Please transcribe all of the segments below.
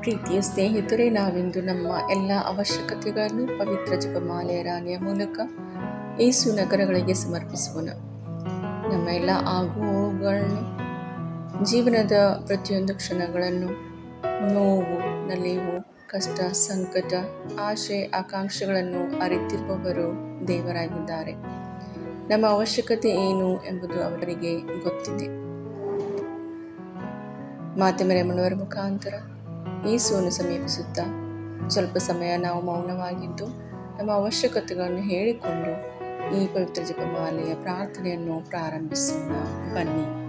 ಪ್ರೀತಿಯ ಸ್ನೇಹಿತರೆ, ನಾವಿಂದು ನಮ್ಮ ಎಲ್ಲ ಅವಶ್ಯಕತೆಗಳನ್ನು ಪವಿತ್ರ ಜಪಮಾಲೆಯ ರಾಣಿಯ ಮೂಲಕ ಏಸು ನಗರಗಳಿಗೆ ಸಮರ್ಪಿಸೋಣ ನಮ್ಮ ಎಲ್ಲ ಆಗು ಜೀವನದ ಪ್ರತಿಯೊಂದು ಕ್ಷಣಗಳನ್ನು, ನೋವು, ನಲಿವು, ಕಷ್ಟ, ಸಂಕಟ, ಆಶೆ, ಆಕಾಂಕ್ಷೆಗಳನ್ನು ಅರಿತಿರುವವರು ದೇವರಾಗಿದ್ದಾರೆ. ನಮ್ಮ ಅವಶ್ಯಕತೆ ಏನು ಎಂಬುದು ಅವರಿಗೆ ಗೊತ್ತಿದೆ. ಮಾತೆಮರೆಮ್ಮನವರ ಮುಖಾಂತರ ಯೇಸುವನ್ನು ಸಮೀಪಿಸುತ್ತಾ ಸ್ವಲ್ಪ ಸಮಯ ನಾವು ಮೌನವಾಗಿದ್ದು ನಮ್ಮ ಅವಶ್ಯಕತೆಗಳನ್ನು ಹೇಳಿಕೊಂಡು ಈ ಪವಿತ್ರ ಜಪಮಾಲೆಯ ಪ್ರಾರ್ಥನೆಯನ್ನು ಪ್ರಾರಂಭಿಸೋಣ. ಬನ್ನಿ.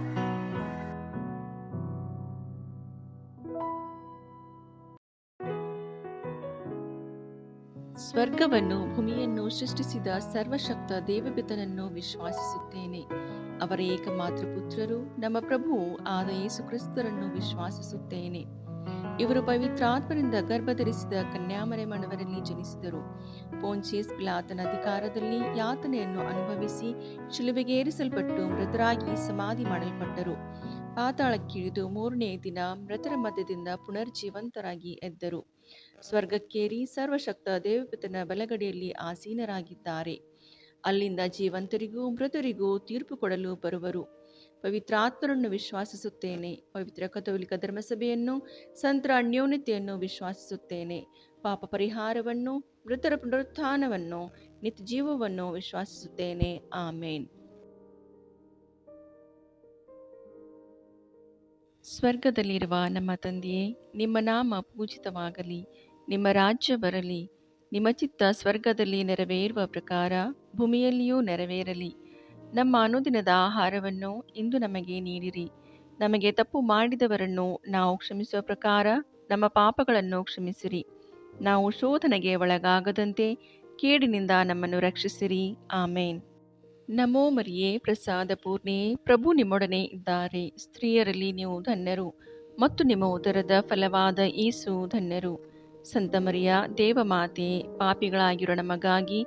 ಸ್ವರ್ಗವನ್ನು ಭೂಮಿಯನ್ನು ಸೃಷ್ಟಿಸಿದ ಸರ್ವಶಕ್ತ ದೇವಬಿತನನ್ನು ವಿಶ್ವಾಸಿಸುತ್ತೇನೆ. ಅವರ ಏಕಮಾತ್ರ ಪುತ್ರರು ನಮ್ಮ ಪ್ರಭುವು ಆದ ಯೇಸು ಕ್ರಿಸ್ತರನ್ನು ವಿಶ್ವಾಸಿಸುತ್ತೇನೆ. ಇವರು ಪವಿತ್ರಾತ್ಮರಿಂದ ಗರ್ಭಧರಿಸಿದ ಕನ್ಯಾಮರೆ ಮಣವರಲ್ಲಿ ಜನಿಸಿದರು. ಪೋನ್ಸಿಯಸ್ ಪಿಲಾತನ ಅಧಿಕಾರದಲ್ಲಿ ಯಾತನೆಯನ್ನು ಅನುಭವಿಸಿ ಶಿಲುಬೆಗೇರಿಸಲ್ಪಟ್ಟು ಮೃತರಾಗಿ ಸಮಾಧಿ ಮಾಡಲ್ಪಟ್ಟರು. ಪಾತಾಳಕ್ಕಿಳಿದು ಮೂರನೇ ದಿನ ಮೃತರ ಮಧ್ಯದಿಂದ ಪುನರ್ಜೀವಂತರಾಗಿ ಎದ್ದರು. ಸ್ವರ್ಗಕ್ಕೇರಿ ಸರ್ವಶಕ್ತ ದೇವಪತನ ಬಲಗಡೆಯಲ್ಲಿ ಆಸೀನರಾಗಿದ್ದಾರೆ. ಅಲ್ಲಿಂದ ಜೀವಂತರಿಗೂ ಮೃತರಿಗೂ ತೀರ್ಪು ಕೊಡಲು ಬರುವರು. ಪವಿತ್ರಾತ್ಮರನ್ನು ವಿಶ್ವಾಸಿಸುತ್ತೇನೆ. ಪವಿತ್ರ ಕಥೋಲಿಕ ಧರ್ಮಸಭೆಯನ್ನು, ಸಂತರ ಅನ್ಯೋನ್ಯತೆಯನ್ನು ವಿಶ್ವಾಸಿಸುತ್ತೇನೆ. ಪಾಪ ಪರಿಹಾರವನ್ನು, ಮೃತರ ಪುನರುತ್ಥಾನವನ್ನು, ನಿತ್ಯ ಜೀವವನ್ನು ವಿಶ್ವಾಸಿಸುತ್ತೇನೆ. ಆಮೇನ್. ಸ್ವರ್ಗದಲ್ಲಿರುವ ನಮ್ಮ ತಂದೆಯೇ, ನಿಮ್ಮ ನಾಮ ಪೂಜಿತವಾಗಲಿ, ನಿಮ್ಮ ರಾಜ್ಯ ಬರಲಿ, ನಿಮ್ಮ ಚಿತ್ತ ಸ್ವರ್ಗದಲ್ಲಿ ನೆರವೇರುವ ಪ್ರಕಾರ ಭೂಮಿಯಲ್ಲಿಯೂ ನೆರವೇರಲಿ. ನಮ್ಮ ಅನುದಿನದ ಆಹಾರವನ್ನು ಇಂದು ನಮಗೆ ನೀಡಿರಿ. ನಮಗೆ ತಪ್ಪು ಮಾಡಿದವರನ್ನು ನಾವು ಕ್ಷಮಿಸುವ ಪ್ರಕಾರ ನಮ್ಮ ಪಾಪಗಳನ್ನು ಕ್ಷಮಿಸಿರಿ. ನಾವು ಶೋಧನೆಗೆ ಒಳಗಾಗದಂತೆ ಕೇಡಿನಿಂದ ನಮ್ಮನ್ನು ರಕ್ಷಿಸಿರಿ. ಆಮೇನ್. ನಮೋ ಮರಿಯೇ, ಪ್ರಸಾದ ಪೂರ್ಣೆ, ಪ್ರಭು ನಿಮ್ಮೊಡನೆ ಇದ್ದಾರೆ. ಸ್ತ್ರೀಯರಲ್ಲಿ ನೀವು ಧನ್ಯರು ಮತ್ತು ನಿಮ್ಮ ಉದರದ ಫಲವಾದ ಈಸು ಧನ್ಯರು. ಸಂತ ಮರಿಯ, ದೇವಮಾತೆ, ಪಾಪಿಗಳಾಗಿರೋ ನಮಗಾಗಿ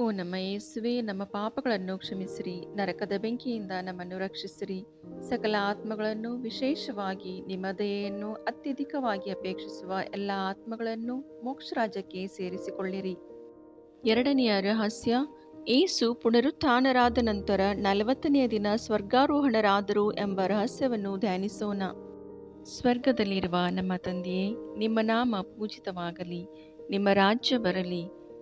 ಓ ನಮ್ಮ ಯೇಸುವೆ, ನಮ್ಮ ಪಾಪಗಳನ್ನು ಕ್ಷಮಿಸಿರಿ, ನರಕದ ಬೆಂಕಿಯಿಂದ ನಮ್ಮನ್ನು ರಕ್ಷಿಸಿರಿ. ಸಕಲ ಆತ್ಮಗಳನ್ನು ವಿಶೇಷವಾಗಿ ನಿಮ್ಮ ದಯೆಯನ್ನು ಅತ್ಯಧಿಕವಾಗಿ ಅಪೇಕ್ಷಿಸುವ ಎಲ್ಲ ಆತ್ಮಗಳನ್ನು ಮೋಕ್ಷ ರಾಜ್ಯಕ್ಕೆ ಸೇರಿಸಿಕೊಳ್ಳಿರಿ. ಎರಡನೆಯ ರಹಸ್ಯ, ಏಸು ಪುನರುತ್ಥಾನರಾದ ನಂತರ ನಲವತ್ತನೆಯ ದಿನ ಸ್ವರ್ಗಾರೋಹಣರಾದರು ಎಂಬ ರಹಸ್ಯವನ್ನು ಧ್ಯಾನಿಸೋಣ. ಸ್ವರ್ಗದಲ್ಲಿರುವ ನಮ್ಮ ತಂದೆಯೇ, ನಿಮ್ಮ ನಾಮ ಪೂಜಿತವಾಗಲಿ, ನಿಮ್ಮ ರಾಜ್ಯ ಬರಲಿ.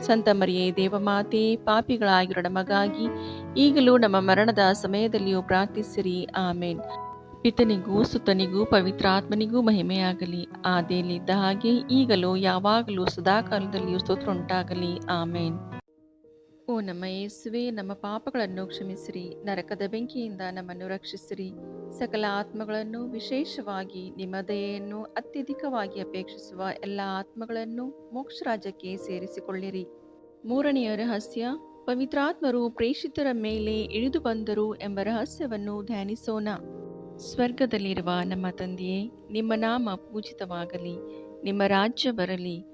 ಸಂತ ಮರಿಯೇ ದೇವಮಾತೆ ಪಾಪಿಗಳಾಗಿರೋ ನಮಗಾಗಿ ಈಗಲೂ ನಮ್ಮ ಮರಣದ ಸಮಯದಲ್ಲಿಯೂ ಪ್ರಾರ್ಥಿಸಿರಿ. ಆಮೇನ್. ಪಿತನಿಗೂ, ಸುತನಿಗೂ ಪವಿತ್ರಾತ್ಮನಿಗೂ ಮಹಿಮೆಯಾಗಲಿ. ಆದಿಯಲ್ಲಿದ್ದ ಹಾಗೆ ಈಗಲೂ, ಯಾವಾಗಲೂ, ಸದಾಕಾಲದಲ್ಲಿಯೂ ಸ್ತೋತ್ರ ಉಂಟಾಗಲಿ. ಆಮೇನ್. ಓ ನಮ್ಮ ಯೇಸುವೆ, ನಮ್ಮ ಪಾಪಗಳನ್ನು ಕ್ಷಮಿಸಿರಿ, ನರಕದ ಬೆಂಕಿಯಿಂದ ನಮ್ಮನ್ನು ರಕ್ಷಿಸಿರಿ. ಸಕಲ ಆತ್ಮಗಳನ್ನು ವಿಶೇಷವಾಗಿ ನಿಮ್ಮ ದಯೆಯನ್ನು ಅತ್ಯಧಿಕವಾಗಿ ಅಪೇಕ್ಷಿಸುವ ಎಲ್ಲ ಆತ್ಮಗಳನ್ನು ಮೋಕ್ಷ ರಾಜ್ಯಕ್ಕೆ ಸೇರಿಸಿಕೊಳ್ಳಿರಿ. ಮೂರನೆಯ ರಹಸ್ಯ, ಪವಿತ್ರಾತ್ಮರು ಪ್ರೇಷಿತರ ಮೇಲೆ ಇಳಿದು ಬಂದರು ಎಂಬ ರಹಸ್ಯವನ್ನು ಧ್ಯಾನಿಸೋಣ. ಸ್ವರ್ಗದಲ್ಲಿರುವ ನಮ್ಮ ತಂದೆಯೇ, ನಿಮ್ಮ ನಾಮ ಪೂಜಿತವಾಗಲಿ, ನಿಮ್ಮ ರಾಜ್ಯ ಬರಲಿ.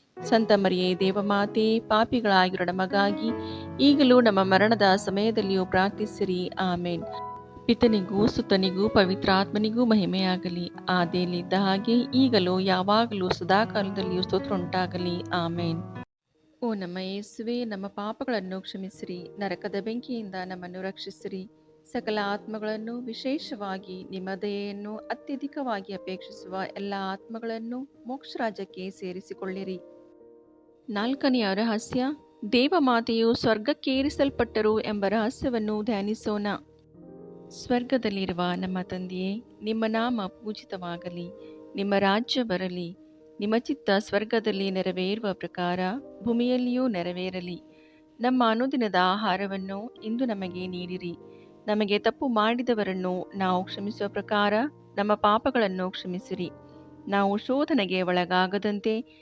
ಸಂತ ಮರಿಯೇ, ದೇವಮಾತೆ, ಪಾಪಿಗಳಾಗಿರೋ ನಮಗಾಗಿ ಈಗಲೂ ನಮ್ಮ ಮರಣದ ಸಮಯದಲ್ಲಿಯೂ ಪ್ರಾರ್ಥಿಸಿರಿ. ಆಮೇನ್. ಪಿತನಿಗೂ ಸುತನಿಗೂ ಪವಿತ್ರಾತ್ಮನಿಗೂ ಮಹಿಮೆಯಾಗಲಿ. ಆದಿಯಲ್ಲಿದ್ದ ಹಾಗೆ ಈಗಲೂ, ಯಾವಾಗಲೂ, ಸದಾಕಾಲದಲ್ಲಿಯೂ ಸ್ತೋತ್ರ ಉಂಟಾಗಲಿ ಆಮೇನ್. ಓ ನಮ್ಮ ಯೇಸುವೆ, ನಮ್ಮ ಪಾಪಗಳನ್ನು ಕ್ಷಮಿಸಿರಿ. ನರಕದ ಬೆಂಕಿಯಿಂದ ನಮ್ಮನ್ನು ರಕ್ಷಿಸಿರಿ. ಸಕಲ ಆತ್ಮಗಳನ್ನು ವಿಶೇಷವಾಗಿ ನಿಮ್ಮ ದಯೆಯನ್ನು ಅತ್ಯಧಿಕವಾಗಿ ಅಪೇಕ್ಷಿಸುವ ಎಲ್ಲ ಆತ್ಮಗಳನ್ನು ಮೋಕ್ಷ ರಾಜ್ಯಕ್ಕೆ ಸೇರಿಸಿಕೊಳ್ಳಿರಿ. ನಾಲ್ಕನೆಯ ರಹಸ್ಯ, ದೇವಮಾತೆಯು ಸ್ವರ್ಗಕ್ಕೇರಿಸಲ್ಪಟ್ಟರು ಎಂಬ ರಹಸ್ಯವನ್ನು ಧ್ಯಾನಿಸೋಣ. ಸ್ವರ್ಗದಲ್ಲಿರುವ ನಮ್ಮ ತಂದೆಯೇ, ನಿಮ್ಮ ನಾಮ ಪೂಜಿತವಾಗಲಿ, ನಿಮ್ಮ ರಾಜ್ಯ ಬರಲಿ, ನಿಮ್ಮ ಚಿತ್ತ ಸ್ವರ್ಗದಲ್ಲಿ ನೆರವೇರುವ ಪ್ರಕಾರ ಭೂಮಿಯಲ್ಲಿಯೂ ನೆರವೇರಲಿ. ನಮ್ಮ ಅನುದಿನದ ಆಹಾರವನ್ನು ಇಂದು ನಮಗೆ ನೀಡಿರಿ. ನಮಗೆ ತಪ್ಪು ಮಾಡಿದವರನ್ನು ನಾವು ಕ್ಷಮಿಸುವ ಪ್ರಕಾರ ನಮ್ಮ ಪಾಪಗಳನ್ನು ಕ್ಷಮಿಸಿರಿ. ನಾವು ಶೋಧನೆಗೆ ಒಳಗಾಗದಂತೆ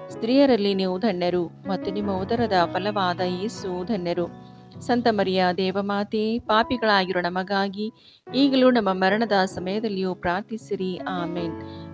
ಸ್ತ್ರೀಯರಲ್ಲಿ ನೀವು ಧನ್ಯರು ಮತ್ತು ನಿಮ್ಮ ಉದರದ ಫಲವಾದ ಯೇಸು ಧನ್ಯರು. ಸಂತ ಮರಿಯ ದೇವಮಾತೆ, ಪಾಪಿಗಳಾಗಿರೋ ನಮಗಾಗಿ ಈಗಲೂ ನಮ್ಮ ಮರಣದ ಸಮಯದಲ್ಲಿಯೂ ಪ್ರಾರ್ಥಿಸಿರಿ. ಆಮೇನ್.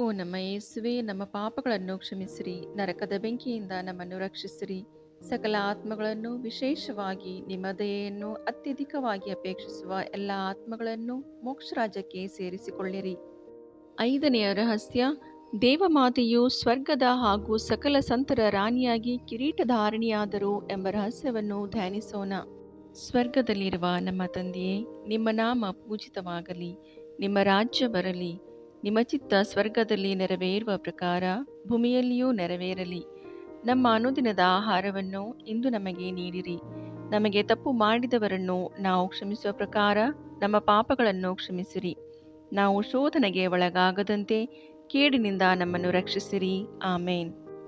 ಓ ನಮ್ಮ ಯೇಸುವೆ, ನಮ್ಮ ಪಾಪಗಳನ್ನು ಕ್ಷಮಿಸಿರಿ, ನರಕದ ಬೆಂಕಿಯಿಂದ ನಮ್ಮನ್ನು ರಕ್ಷಿಸಿರಿ. ಸಕಲ ಆತ್ಮಗಳನ್ನು ವಿಶೇಷವಾಗಿ ನಿಮ್ಮ ದಯೆಯನ್ನು ಅತ್ಯಧಿಕವಾಗಿ ಅಪೇಕ್ಷಿಸುವ ಎಲ್ಲ ಆತ್ಮಗಳನ್ನು ಮೋಕ್ಷ ರಾಜ್ಯಕ್ಕೆ ಸೇರಿಸಿಕೊಳ್ಳಿರಿ. ಐದನೆಯ ರಹಸ್ಯ, ದೇವಮಾತೆಯು ಸ್ವರ್ಗದ ಹಾಗೂ ಸಕಲ ಸಂತರ ರಾಣಿಯಾಗಿ ಕಿರೀಟಧಾರಣಿಯಾದರು ಎಂಬ ರಹಸ್ಯವನ್ನು ಧ್ಯಾನಿಸೋಣ. ಸ್ವರ್ಗದಲ್ಲಿರುವ ನಮ್ಮ ತಂದೆಯೇ, ನಿಮ್ಮ ನಾಮ ಪೂಜಿತವಾಗಲಿ, ನಿಮ್ಮ ರಾಜ್ಯ ಬರಲಿ. ನಿಮ್ಮ ಚಿತ್ತ ಸ್ವರ್ಗದಲ್ಲಿ ನೆರವೇರುವ ಪ್ರಕಾರ ಭೂಮಿಯಲ್ಲಿಯೂ ನೆರವೇರಲಿ. ನಮ್ಮ ಅನುದಿನದ ಆಹಾರವನ್ನು ಇಂದು ನಮಗೆ ನೀಡಿರಿ. ನಮಗೆ ತಪ್ಪು ಮಾಡಿದವರನ್ನು ನಾವು ಕ್ಷಮಿಸುವ ಪ್ರಕಾರ ನಮ್ಮ ಪಾಪಗಳನ್ನು ಕ್ಷಮಿಸಿರಿ. ನಾವು ಶೋಧನೆಗೆ ಒಳಗಾಗದಂತೆ ಕೇಡಿನಿಂದ ನಮ್ಮನ್ನು ರಕ್ಷಿಸಿರಿ. ಆಮೇನ್.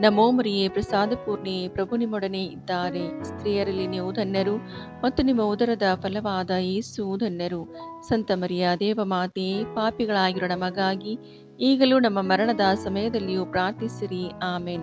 ನಮೋ ಮರಿಯೇ ಪ್ರಸಾದ ಪೂರ್ಣಿ ಪ್ರಭು ನಿಮ್ಮೊಡನೆ ಇದ್ದಾರೆ. ಸ್ತ್ರೀಯರಲ್ಲಿ ನೀವು ಧನ್ಯರು ಮತ್ತು ನಿಮ್ಮ ಉದರದ ಫಲವಾದ ಯೇಸು ಧನ್ಯರು. ಸಂತ ಮರಿಯ ದೇವಮಾತೆ ಪಾಪಿಗಳಾಗಿರೋ ನಮಗಾಗಿ ಈಗಲೂ ನಮ್ಮ ಮರಣದ ಸಮಯದಲ್ಲಿಯೂ ಪ್ರಾರ್ಥಿಸಿರಿ. ಆಮೇನ್.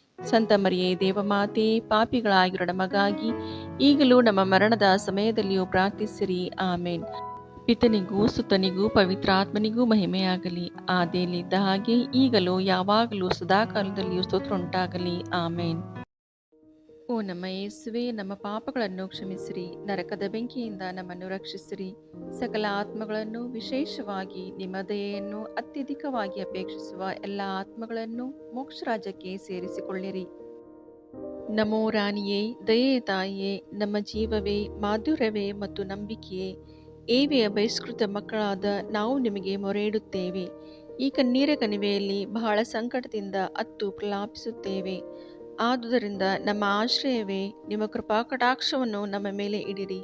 ಸಂತ ಮರಿಯೇ, ದೇವಮಾತೆ, ಪಾಪಿಗಳಾಗಿರೋ ನಮಗಾಗಿ ಈಗಲೂ ನಮ್ಮ ಮರಣದ ಸಮಯದಲ್ಲಿಯೂ ಪ್ರಾರ್ಥಿಸಿರಿ. ಆಮೇನ್. ಪಿತನಿಗೂ, ಸುತನಿಗೂ ಪವಿತ್ರಾತ್ಮನಿಗೂ ಮಹಿಮೆಯಾಗಲಿ. ಆದಿಯಲ್ಲಿದ್ದ ಹಾಗೆ ಈಗಲೂ, ಯಾವಾಗಲೂ, ಸದಾಕಾಲದಲ್ಲಿಯೂ ಸ್ತೋತ್ರ ಉಂಟಾಗಲಿ. ಆಮೇನ್. ಓ ನಮ್ಮ ಯೇಸುವೆ, ನಮ್ಮ ಪಾಪಗಳನ್ನು ಕ್ಷಮಿಸಿರಿ, ನರಕದ ಬೆಂಕಿಯಿಂದ ನಮ್ಮನ್ನು ರಕ್ಷಿಸಿರಿ. ಸಕಲ ಆತ್ಮಗಳನ್ನು ವಿಶೇಷವಾಗಿ ನಿಮ್ಮ ದಯೆಯನ್ನು ಅತ್ಯಧಿಕವಾಗಿ ಅಪೇಕ್ಷಿಸುವ ಎಲ್ಲ ಆತ್ಮಗಳನ್ನು ಮೋಕ್ಷ ರಾಜ್ಯಕ್ಕೆ ಸೇರಿಸಿಕೊಳ್ಳಿರಿ. ನಮೋ ರಾಣಿಯೇ, ದಯೆಯ ತಾಯಿಯೇ, ನಮ್ಮ ಜೀವವೇ, ಮಾಧುರ್ಯವೇ ಮತ್ತು ನಂಬಿಕೆಯೇ, ಏವೆಯ ಬಹಿಷ್ಕೃತ ಮಕ್ಕಳಾದ ನಾವು ನಿಮಗೆ ಮೊರೆಯಿಡುತ್ತೇವೆ. ಈ ಕಣ್ಣೀರ ಕಣಿವೆಯಲ್ಲಿ ಬಹಳ ಸಂಕಟದಿಂದ ಅತ್ತು ಪ್ರಲಾಪಿಸುತ್ತೇವೆ. ಆದುದರಿಂದ ನಮ್ಮ ಆಶ್ರಯವೇ ನಿಮ್ಮ ಕೃಪಾ ಕಟಾಕ್ಷವನ್ನು ನಮ್ಮ ಮೇಲೆ ಇಡಿರಿ.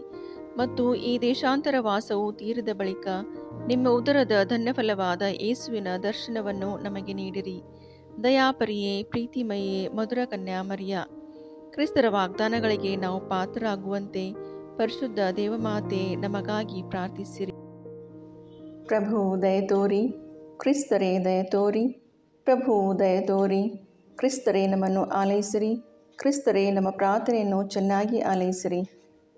ಮತ್ತು ಈ ದೇಶಾಂತರ ವಾಸವು ತೀರಿದ ಬಳಿಕ ನಿಮ್ಮ ಉದರದ ಧನ್ಯಫಲವಾದ ಯೇಸುವಿನ ದರ್ಶನವನ್ನು ನಮಗೆ ನೀಡಿರಿ. ದಯಾಪರಿಯೇ ಪ್ರೀತಿಮಯೇ ಮಧುರ ಕನ್ಯಾ ಮರಿಯ, ಕ್ರಿಸ್ತರ ವಾಗ್ದಾನಗಳಿಗೆ ನಾವು ಪಾತ್ರರಾಗುವಂತೆ ಪರಿಶುದ್ಧ ದೇವಮಾತೆ ನಮಗಾಗಿ ಪ್ರಾರ್ಥಿಸಿರಿ. ಪ್ರಭು, ದಯ ತೋರಿ. ಕ್ರಿಸ್ತರೇ, ದಯ ತೋರಿ. ಪ್ರಭು, ದಯ ತೋರಿ. ಕ್ರಿಸ್ತರೇ ನಮ್ಮನ್ನು ಆಲೈಸಿರಿ ಕ್ರಿಸ್ತರೇ ನಮ್ಮ ಪ್ರಾರ್ಥನೆಯನ್ನು ಚೆನ್ನಾಗಿ ಆಲೈಸಿರಿ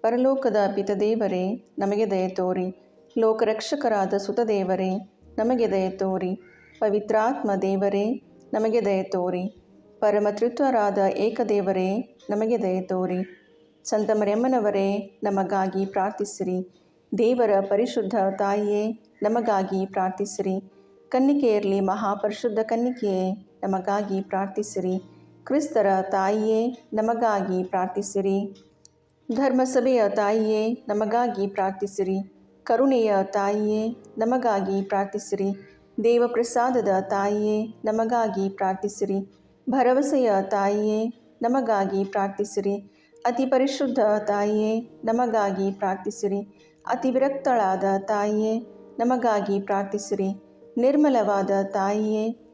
ಪರಲೋಕದ ಪಿತದೇವರೇ, ನಮಗೆ ದಯ ತೋರಿ. ಲೋಕರಕ್ಷಕರಾದ ಸುತದೇವರೇ, ನಮಗೆ ದಯ ತೋರಿ. ಪವಿತ್ರಾತ್ಮ ದೇವರೇ, ನಮಗೆ ದಯ ತೋರಿ. ಪರಮತೃತ್ವರಾದ ಏಕದೇವರೇ, ನಮಗೆ ದಯ ತೋರಿ. ಸಂತ ಮರೆಮ್ಮನವರೇ ನಮಗಾಗಿ ಪ್ರಾರ್ಥಿಸಿರಿ. ದೇವರ ಪರಿಶುದ್ಧ ತಾಯಿಯೇ, ನಮಗಾಗಿ ಪ್ರಾರ್ಥಿಸಿರಿ. ಕನ್ನಿಕೆಯಲ್ಲಿ ಮಹಾಪರಿಶುದ್ಧ ಕನ್ನಿಕೆಯೇ ನಮಗಾಗಿ ಪ್ರಾರ್ಥಿಸಿರಿ. ಕ್ರಿಸ್ತರ ತಾಯಿಯೇ, ನಮಗಾಗಿ ಪ್ರಾರ್ಥಿಸಿರಿ. ಧರ್ಮಸಭೆಯ ತಾಯಿಯೇ, ನಮಗಾಗಿ ಪ್ರಾರ್ಥಿಸಿರಿ. ಕರುಣೆಯ ತಾಯಿಯೇ, ನಮಗಾಗಿ ಪ್ರಾರ್ಥಿಸಿರಿ. ದೇವಪ್ರಸಾದದ ತಾಯಿಯೇ, ನಮಗಾಗಿ ಪ್ರಾರ್ಥಿಸಿರಿ. ಭರವಸೆಯ ತಾಯಿಯೇ, ನಮಗಾಗಿ ಪ್ರಾರ್ಥಿಸಿರಿ. ಅತಿ ಪರಿಶುದ್ಧ ತಾಯಿಯೇ, ನಮಗಾಗಿ ಪ್ರಾರ್ಥಿಸಿರಿ. ಅತಿ ವಿರಕ್ತಳಾದ ತಾಯಿಯೇ, ನಮಗಾಗಿ ಪ್ರಾರ್ಥಿಸಿರಿ. ನಿರ್ಮಲವಾದ ತಾಯಿಯೇ